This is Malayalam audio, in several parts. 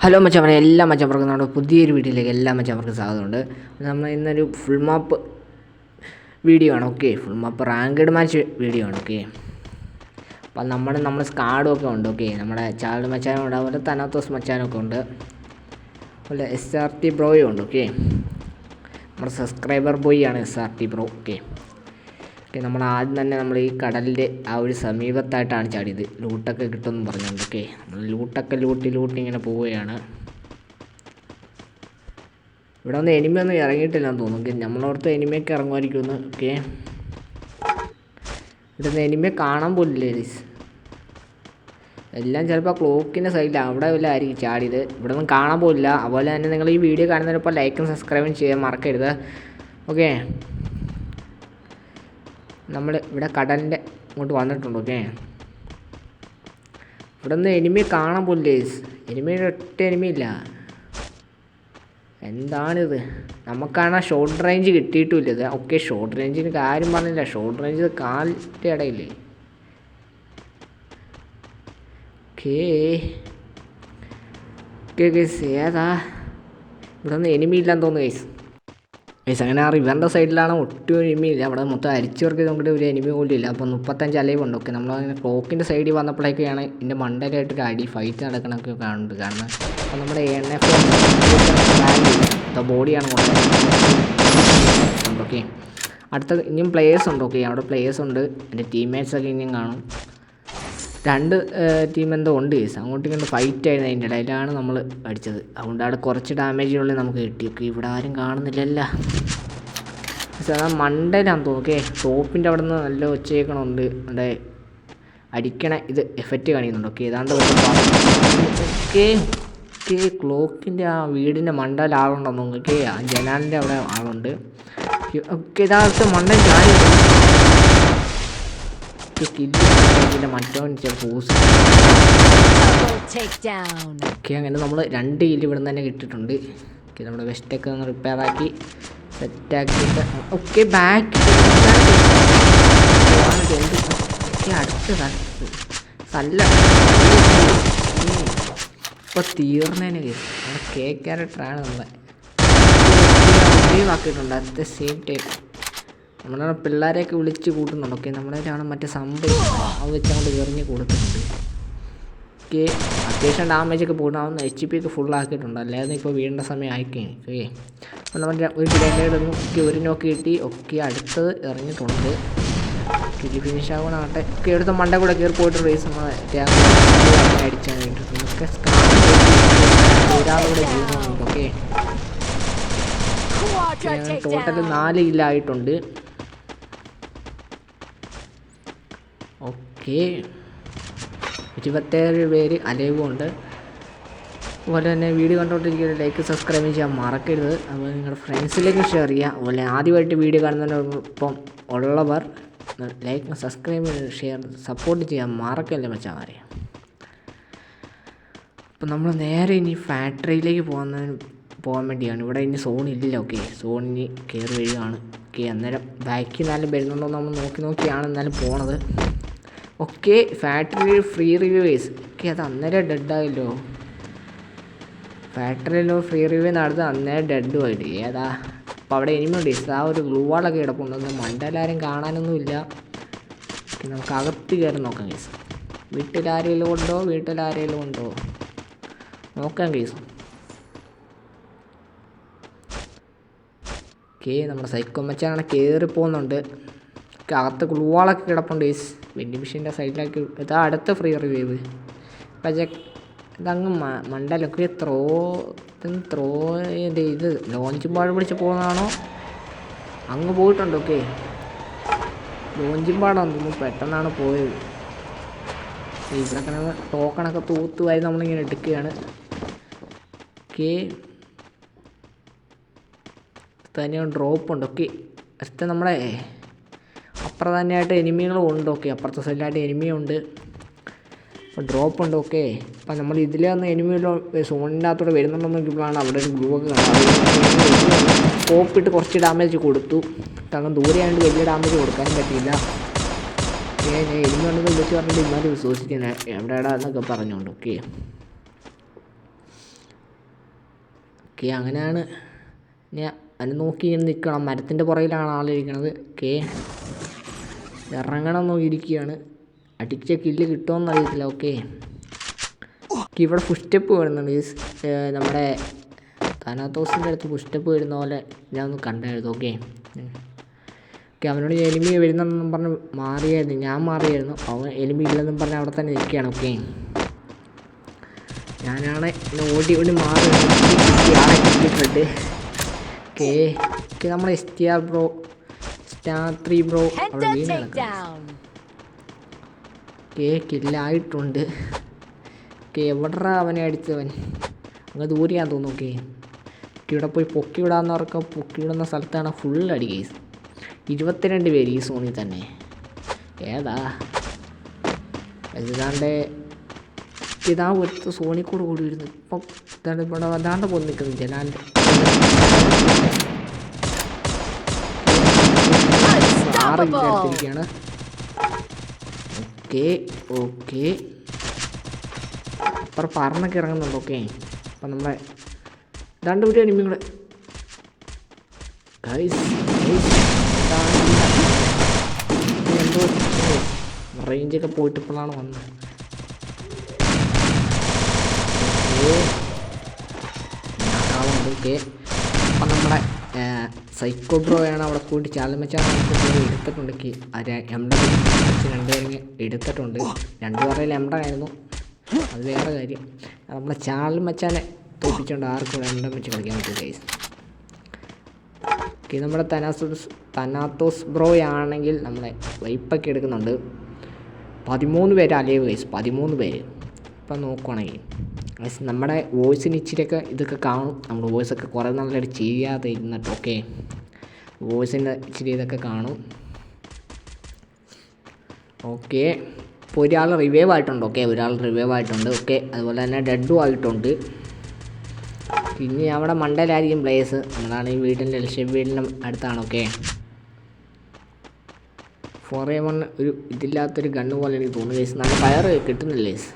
ഹലോ മച്ചവരെ എല്ലാ മച്ചവർക്കും നമ്മുടെ പുതിയൊരു വീഡിയോയിലേക്ക് എല്ലാ മച്ചവർക്കും സ്വാഗതമുണ്ട്. നമ്മൾ ഇന്നൊരു ഫുൾ മാപ്പ് വീഡിയോ ആണ് okay full map ranked match video ആണ് ഓക്കെ അപ്പം നമ്മുടെ നമ്മുടെ സ്കാഡും ഒക്കെ ഉണ്ട് ഓക്കെ നമ്മുടെ ചാർഡ് മച്ചാനും ഉണ്ട് അതുപോലെ തനാത്തോസ് മച്ചാനും ഒക്കെ ഉണ്ട്. അതുപോലെ എസ് ആർ ടി ബ്രോയും ഉണ്ട് ഓക്കെ നമ്മുടെ സബ്സ്ക്രൈബർ ബോയ് ആണ് S R T bro okay okay നമ്മൾ ആദ്യം തന്നെ നമ്മൾ ഈ കടലിന്റെ ആ ഒരു സമീപത്തായിട്ടാണ് ചാടിയത്. ലൂട്ടൊക്കെ കിട്ടുമെന്ന് പറഞ്ഞുകൊണ്ട് ഓക്കെ. നമ്മൾ ലൂട്ടൊക്കെ ലൂട്ടി ലൂട്ടി ഇങ്ങനെ പോവുകയാണ്. ഇവിടെ ഒന്ന് എനിമ ഒന്നും ഇറങ്ങിയിട്ടില്ലെന്ന് തോന്നുന്നു. നമ്മളോടത്ത് എനിമയൊക്കെ ഇറങ്ങുമായിരിക്കും ഒന്ന് ഓക്കെ. ഇവിടെ നിന്ന് എനിമയെ കാണാൻ പോലില്ലേ ലീസ് എല്ലാം ചിലപ്പോൾ ക്ലോക്കിന്റെ സൈഡിൽ അവിടെ വല്ല ആയിരിക്കും ചാടിയത്. ഇവിടെ ഒന്നും കാണാൻ പോലില്ല. അതുപോലെ തന്നെ നിങ്ങൾ ഈ വീഡിയോ കാണുന്നതിനൊപ്പം ലൈക്കും സബ്സ്ക്രൈബും ചെയ്യാൻ മറക്കരുത്. ഓക്കെ. നമ്മൾ ഇവിടെ കടലിന്റെ ഇങ്ങോട്ട് വന്നിട്ടുണ്ട് ഓക്കെ ഇവിടെ നിന്ന് എനിമയെ കാണാൻ പോലീസ് എനിമയുടെ ഒറ്റ എനിമയില്ല എന്താണിത്? നമുക്കാണ് ആ ഷോർട്ട് റേഞ്ച് കിട്ടിയിട്ടുമില്ല. ഇത് ഓക്കെ ഷോർട്ട് റേഞ്ചിന് കാര്യം പറഞ്ഞില്ല. ഷോർട്ട് റേഞ്ച് കാലിന്റെ ഇടയില്ലേ? ഓക്കേ ഓക്കെ ഏതാ? ഇവിടെ നിന്ന് എനിമി ഇല്ലാന്ന് തോന്നുന്നു ഗൈസ് ഗൈസ് അങ്ങനെ ആ റിവറിന്റെ സൈഡിലാണ് ഒട്ടും എനിമിയില്ല അവിടെ മൊത്തം അരിച്ചു വർക്ക് നോക്കിയിട്ട് ഒരു എനിമി പോലും ഇല്ല. അപ്പോൾ മുപ്പത്തഞ്ച് അലൈവ് ഉണ്ട്. ഓക്കെ നമ്മളങ്ങനെ ക്ലോക്കിന്റെ സൈഡിൽ വന്നപ്പോഴേക്കാണ് ഇതിന്റെ മണ്ടയിലായിട്ട് ഒരു അടി ഫൈറ്റ് നടക്കണമൊക്കെ കാണുന്നത്. കാരണം അപ്പോൾ നമ്മുടെ എൻ എഫ് ബോഡിയാണ് ഓക്കെ അടുത്ത ഇനിയും പ്ലേയേഴ്സ് ഉണ്ട്. ഓക്കെ അവിടെ പ്ലേയേഴ്സ് ഉണ്ട്. എന്റെ ടീംമേറ്റ്സ് ഒക്കെ ഇനിയും കാണും. രണ്ട് ടീം എന്തോ ഉണ്ട് കേസ് അങ്ങോട്ടും ഇങ്ങോട്ട് ഫൈറ്റ് ആയിരുന്നു അതിന്റെ ഇടയിലാണ് നമ്മൾ അടിച്ചത്. അതുകൊണ്ട് അവിടെ കുറച്ച് ഡാമേജിനുള്ളിൽ നമുക്ക് കിട്ടി. ഓക്കെ ഇവിടെ ആരും കാണുന്നില്ലല്ല. പക്ഷേ ആ മണ്ടയിലാന്ന് ടോപ്പിന്റെ അവിടെ നിന്ന് നല്ല ഒച്ചയേക്കണമുണ്ട് അവിടെ അടിക്കണ ഇത് എഫക്റ്റ് കാണിക്കുന്നുണ്ട്. ഓക്കെ ഏതാണ്ട് ഓക്കെ ഓക്കെ ക്ലോക്കിന്റെ ആ വീടിന്റെ മണ്ടയിൽ ആളുണ്ടെന്ന് തോന്നുന്നു ഓക്കെ ആ ജനാലിന്റെ അവിടെ ആളുണ്ട്. ഓക്കെ ഇതാ മണ്ടയിൽ ചാടി. കില്ല് മറ്റവൻ. ഓക്കെ അങ്ങനെ നമ്മൾ രണ്ട് കില്ല് ഇവിടെ നിന്ന് തന്നെ കിട്ടിയിട്ടുണ്ട്. ഓക്കെ നമ്മുടെ വെസ്റ്റൊക്കെ ഒന്ന് റിപ്പയർ ആക്കി സെറ്റാക്കിയിട്ട് ഓക്കെ ബാക്ക് ഓക്കെ അടുത്ത നല്ല ഇപ്പോൾ തീർന്നതിന് കേസ് നമ്മുടെ കെ ക്യാരക്ടറാണ് നമ്മളെ. ആക്കിയിട്ടുണ്ട് അറ്റ് ദ സെയിം ടൈം നമ്മളെ പിള്ളേരെയൊക്കെ വിളിച്ച് കൂട്ടുന്നുണ്ട് ഓക്കെ നമ്മളതിലാണ് മറ്റേ സംഭവം. അത് വെച്ച് അങ്ങോട്ട് എറിഞ്ഞ് കൊടുക്കുന്നുണ്ട് ഓക്കെ. അത്യാവശ്യം ഡാമേജ് ഒക്കെ പോകണം എച്ച് പി ഒക്കെ ഫുൾ ആക്കിയിട്ടുണ്ട്. അല്ലാതെ ഇപ്പോൾ വീടിന്റെ സമയം ആയിക്കഴിഞ്ഞു ഓക്കെ. അപ്പോൾ നമ്മൾ ഒരു ഗ്രനേഡ് ഓക്കെ ഒരു നോക്കി കിട്ടി. ഒക്കെ അടുത്തത് എറിഞ്ഞിട്ടുണ്ട്. കിലി ഫിനിഷ് ആവണാട്ടെ ഒക്കെ എടുത്ത മണ്ട കൂടെ കയറി പോയിട്ട് റേസ് നമ്മൾ അടിച്ചാൽ ഒരാളുടെ ജീവിതമുണ്ട് ഓക്കെ. ടോട്ടൽ. നാല് കില്ലായിട്ടുണ്ട് ഓക്കെ. ഇരുപത്തേഴ് പേര് അലൈവുണ്ട്. അതുപോലെ തന്നെ വീഡിയോ കണ്ടുകൊണ്ടിരിക്കുന്ന ലൈക്ക് സബ്സ്ക്രൈബ് ചെയ്യാൻ മറക്കരുത്. അതുപോലെ നിങ്ങളുടെ ഫ്രണ്ട്സിലേക്ക് ഷെയർ ചെയ്യുക. അതുപോലെ ആദ്യമായിട്ട് വീഡിയോ കാണുന്നതിനൊപ്പം ഉള്ളവർ ലൈക്ക് സബ്സ്ക്രൈബ് ഷെയർ സപ്പോർട്ട് ചെയ്യാൻ മറക്കല്ലേ മച്ചാമാരെ അപ്പം നമ്മൾ നേരെ ഇനി ഫാക്ടറിയിലേക്ക് പോകുന്നതിന് പോകാൻ വേണ്ടിയാണ്. ഇവിടെ ഇനി സോൺ ഇല്ല ഓക്കെ. സോണിന് കയറി വരികയാണ്. ഓക്കെ അന്നേരം ബാക്കിൽ എന്നാലും വരുന്നുണ്ടോ നമ്മൾ നോക്കി നോക്കിയാണ് എന്നാലും പോണത്. Okay factory free reviewers okay അത് അന്നേരം ഡെഡായല്ലോ ഫാക്ടറിയിലോ ഫ്രീ റിവ്യൂ നടന്നത് അന്നേരം ഡെഡ് പോയിട്ട് ഏതാ? അപ്പോൾ അവിടെ എനിമുണ്ട് ആ ഒരു ഗ്ലൂ വാളൊക്കെ കിടപ്പുണ്ടെന്ന് മണ്ടലാരും കാണാനൊന്നുമില്ല നമുക്ക് അകത്ത് കയറി നോക്കാം കേസ് വീട്ടിലാരെങ്കിലും ഉണ്ടോ? വീട്ടിലാരെങ്കിലും ഉണ്ടോ? നോക്കാം കേസ് ഓക്കെ നമ്മുടെ സൈക്കോ മച്ചാണ് കയറി പോകുന്നുണ്ട്. ഒക്കെ അകത്ത് ഗ്ലൂവാളൊക്കെ കിടപ്പുണ്ട് ഈസ് വെൻഡി മെഷീന്റെ സൈഡിലാക്കി. ഇതാ അടുത്ത ഫ്രീ റിവ്യൂ പക്ഷേ ഇതങ്ങ് മണ്ടലൊക്കെ ത്രോ ത്രോ ഇത് ലോഞ്ച് പാട് പിടിച്ച് പോകുന്നതാണോ? അങ്ങ് പോയിട്ടുണ്ട് ഓക്കെ ലോഞ്ചും പാടാണ് പെട്ടെന്നാണ് പോയത്. ഇവിടെ കിടന്ന് ടോക്കണൊക്കെ തൂത്തുവായി നമ്മളിങ്ങനെ എടുക്കുകയാണ്. ഓക്കെ തന്നെ ഡ്രോപ്പ് ഉണ്ട് ഓക്കെ അടുത്ത നമ്മളെ അപ്പുറം തന്നെയായിട്ട് എനിമികളും ഉണ്ട്. ഓക്കെ അപ്പുറത്തെ സൈഡിലായിട്ട് എനിമിയും ഉണ്ട്. അപ്പോൾ ഡ്രോപ്പ് ഉണ്ട്. ഓക്കെ. അപ്പം നമ്മൾ ഇതിൽ വന്ന് എനിമിയിലോ സോണിന്റെ അകത്തൂടെ വരുന്നുണ്ടെന്ന് നോക്കിയപ്പോഴാണ് അവിടെ ഒരു ഗ്ലൂ ഒക്കെ സ്കോപ്പിട്ട് കുറച്ച് ഡാമേജ് കൊടുത്തു. കാരണം ദൂരെയായതുകൊണ്ട് വലിയ ഡാമേജ് കൊടുക്കാനും പറ്റിയില്ല. ഏ ഞാൻ എനിമി ഉണ്ടെന്ന് വിളിച്ച് പറഞ്ഞിട്ട് ഇമാര് വിശ്വസിക്കുന്നത് എവിടെയാടാ എന്നൊക്കെ പറഞ്ഞുകൊണ്ട് ഓക്കെ. ഓക്കെ അങ്ങനെയാണ്. ഞാൻ അതിന് നോക്കി ഇങ്ങനെ നിൽക്കണം മരത്തിന്റെ പുറകിലാണ് ആളിരിക്കണത്. ഓക്കെ. ഇറങ്ങണം നോക്കിയിരിക്കുകയാണ്. അടിച്ച കില്ല് കിട്ടുമോയെന്ന് അറിയത്തില്ല. ഓക്കെ ഇവിടെ പുഷ്ടപ്പ് വരുന്നുണ്ട്. ഈ നമ്മുടെ തനാത്തോസിന്റെ അടുത്ത് പുഷ്ടപ്പ് വരുന്ന പോലെ ഞാൻ ഒന്ന് കണ്ടായിരുന്നു. ഓക്കെ ഓക്കെ അവനോട് എലിമി വരുന്നെന്നും പറഞ്ഞ് മാറിയായിരുന്നു. ഞാൻ മാറിയായിരുന്നു. അവൻ എലിമി ഇല്ലെന്നും പറഞ്ഞ് അവിടെ തന്നെ നിൽക്കുകയാണ്. ഓക്കെ ഞാനാണ് ഓടി ഓടി മാറി. ആളെ കിട്ടിയിട്ടുണ്ട് ഓക്കെ ഓക്കെ നമ്മുടെ S T R bro star three bro അവിടെ വീണ് takedown. ഓക്കെ കില്ലായിട്ടുണ്ട് ഓക്കെ എവിടാ അവനെ അടിച്ചവൻ? അങ്ങ് ദൂരെയാ തോന്നുന്നു ഓക്കെ. ഇവിടെ പോയി പൊക്കി വിടാന്നവർക്ക് പൊക്കി വിടുന്ന സ്ഥലത്താണ് ഫുൾ അടി കേസ് ഇരുപത്തിരണ്ട് പേര് ഈ സോണിൽ തന്നെ. ഏതാ? ഇതാണ്ട് ഇതാ ഒരുത്ത സോണിക്കൂടെ കൂടി വരുന്നു. ഇപ്പം ഇതാണ് ഇവിടെ അതാണ്ട് പോയി നിൽക്കുന്നു ജലാന്റെ ആറ് കിലോ എടുത്തിരിക്കുകയാണ് ഓക്കെ ഓക്കെ. അപ്പുറം പറന്നൊക്കെ ഇറങ്ങുന്നുണ്ട് ഓക്കെ. അപ്പം നമ്മളെ രണ്ട് വീഡിയോ നിങ്ങൾ ഗൈസ് എന്തോ റേഞ്ചൊക്കെ പോയിട്ട് ഇപ്പോഴാണ് വന്നത്. ഓക്കെ. അപ്പം നമ്മുടെ സൈക്കോ ബ്രോയാണ് അവിടെ പോയിട്ട് ചാലമച്ചാൽ എടുത്തിട്ടുണ്ടെങ്കിൽ അത് എംഡ രണ്ടുപേരും എടുത്തിട്ടുണ്ട്. രണ്ടുപേരുടെ എംഡ ആയിരുന്നു. അത് വേറെ കാര്യം. നമ്മളെ ചാലമച്ചാനെ തോപ്പിച്ചുകൊണ്ട് ആർക്കും എംഡ വെച്ച് കളിക്കാൻ പറ്റും ഗൈസ് ഓക്കെ നമ്മുടെ തനാസോസ് തനാത്തോസ് ബ്രോ ആണെങ്കിൽ നമ്മളെ വൈപ്പൊക്കെ എടുക്കുന്നുണ്ട്. പതിമൂന്ന് പേര് അലൈവ് ഗൈസ് പതിമൂന്ന് പേര്. ഇപ്പം നോക്കുവാണെങ്കിൽ ഗൈസ് നമ്മുടെ വോയിസിന് ഇച്ചിരിയൊക്കെ ഇതൊക്കെ കാണും. നമ്മുടെ വോയിസൊക്കെ കുറേ നാളായിട്ട് ചെയ്യാതെ ഇരുന്നിട്ട് ഓക്കെ വോയിസിന്റെ ഇച്ചിരി ഇതൊക്കെ കാണും. ഓക്കെ ഇപ്പോൾ ഒരാൾ റിവൈവ് ആയിട്ടുണ്ട് ഓക്കെ ഒരാൾ റിവൈവ് ആയിട്ടുണ്ട് ഓക്കെ അതുപോലെ തന്നെ ഡെഡും ആയിട്ടുണ്ട്. ഇനി അവിടെ മണ്ടയിലായിരിക്കും പ്ലേസ് നമ്മളാണ് ഈ വീടിന്റെ ലക്ഷ്യം വീടിന്റെ അടുത്താണ് ഓക്കെ എ വൺ ഒരു ഇതില്ലാത്തൊരു ഗണ്ണ് പോലെ എനിക്ക് തോന്നുന്നു കേസ് നല്ല ഫയർ കിട്ടുന്നില്ലേ കേസ്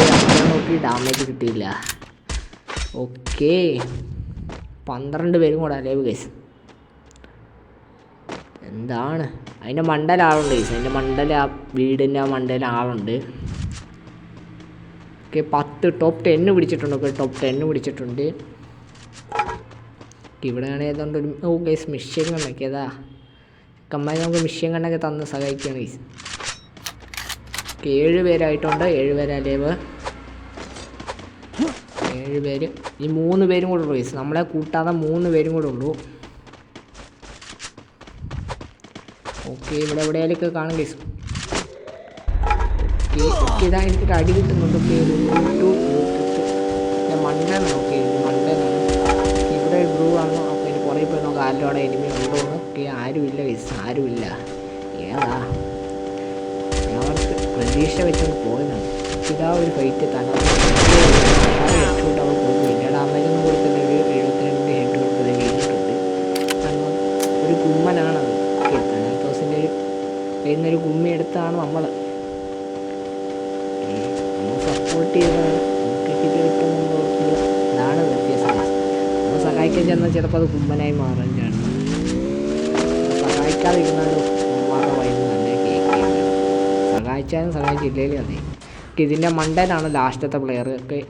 ഏയ് അത് ഞാൻ നോക്കി ഡാമേജ് കിട്ടിയില്ല. ഓക്കെ പന്ത്രണ്ട് പേരും കൂടെ അലേവ് കേസ് എന്താണ്? അതിന്റെ മണ്ടയിൽ ആളുണ്ട് കേസ് അതിന്റെ മണ്ടയിൽ ആ വീടിന്റെ ആ മണ്ടയിൽ ആളുണ്ട്. ഓക്കെ പത്ത് ടോപ്പ് ടെന്ന് പിടിച്ചിട്ടുണ്ട്. ഓക്കെ ടോപ്പ് ടെന്ന് പിടിച്ചിട്ടുണ്ട്. ഇവിടെയാണ് ഏതാണ്ട് ഒരു ഓ ഗൈസ് മിഷ്യൻ കണ്ടൊക്കെയതാ കമ്മായി നമുക്ക് മിഷ്യൻ കണ്ടൊക്കെ തന്ന് സഹായിക്കുകയാണ് ഗൈസ് ഏഴ് പേരായിട്ടുണ്ട്. ഏഴ് പേര് ഏഴ് പേര്. ഈ മൂന്ന് പേരും കൂടെ ഉള്ളൂ ഗൈസ് നമ്മളെ കൂട്ടാതെ മൂന്ന് പേരും കൂടെ ഉള്ളൂ. ഓക്കെ ഇവിടെ എവിടെയാലൊക്കെ കാണും ഗൈസ് ഇതാ എനിക്ക് അടി കിട്ടുന്നുണ്ട്. ഓക്കെ മണ്ണാണ് ഓക്കെ മണ്ണാണ് ഇവിടെ ബ്രൂ ആണ്. അപ്പോൾ എനിക്ക് പുറകെ പോയി നമുക്ക് ആരുടെ അവിടെ എനിമി ഉണ്ടോ ഓക്കെ ആരുമില്ല ഗൈസ് ആരുമില്ല. ഏതാ? അവർക്ക് പ്രതീക്ഷ വെച്ചുകൊണ്ട് പോയതാണ്. ഇതാ ഒരു ഫൈറ്റ് തന്നെ ഹെഡ്ഷൂട്ട് കൊടുത്തു വലിയ ഡാമേജ് ഒന്നും കൊടുത്തില്ല. ഒരു എഴുപത്തിരണ്ട് ഹെഡ് കൊടുത്തത് കഴിഞ്ഞിട്ടുണ്ട്. കാരണം ഒരു കുമ്മനാണത് ഓക്കെ തനാത്തോസിന്റെ ഒരു കയ്യിൽ നിന്നൊരു കുമ്മി എടുത്താണ് നമ്മൾ നമ്മൾ സപ്പോർട്ട് ചെയ്തതാണ് നമുക്ക് കിട്ടിയിട്ട് അതാണ് വ്യത്യാസം. നമ്മൾ സഹായിക്കാൻ ചെന്നാൽ ചിലപ്പോൾ അത് കുമ്മനായി മാറാൻ ചാൻസ് സഹായിക്കാതിരുന്നാലും ഉമ്മാരുടെ വയസ്സ് നല്ല കേൾക്കുകയാണ് സഹായിച്ചാലും സഹായിച്ചില്ലേലും അതെ. ഇതിന്റെ മണ്ടനാണ് ലാസ്റ്റത്തെ പ്ലെയർ ഒക്കെ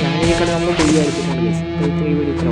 ഞാനിരിക്കണം നമ്മൾ കുഴി അടിച്ചിട്ടുണ്ട് ത്രീ വിളിച്ചോ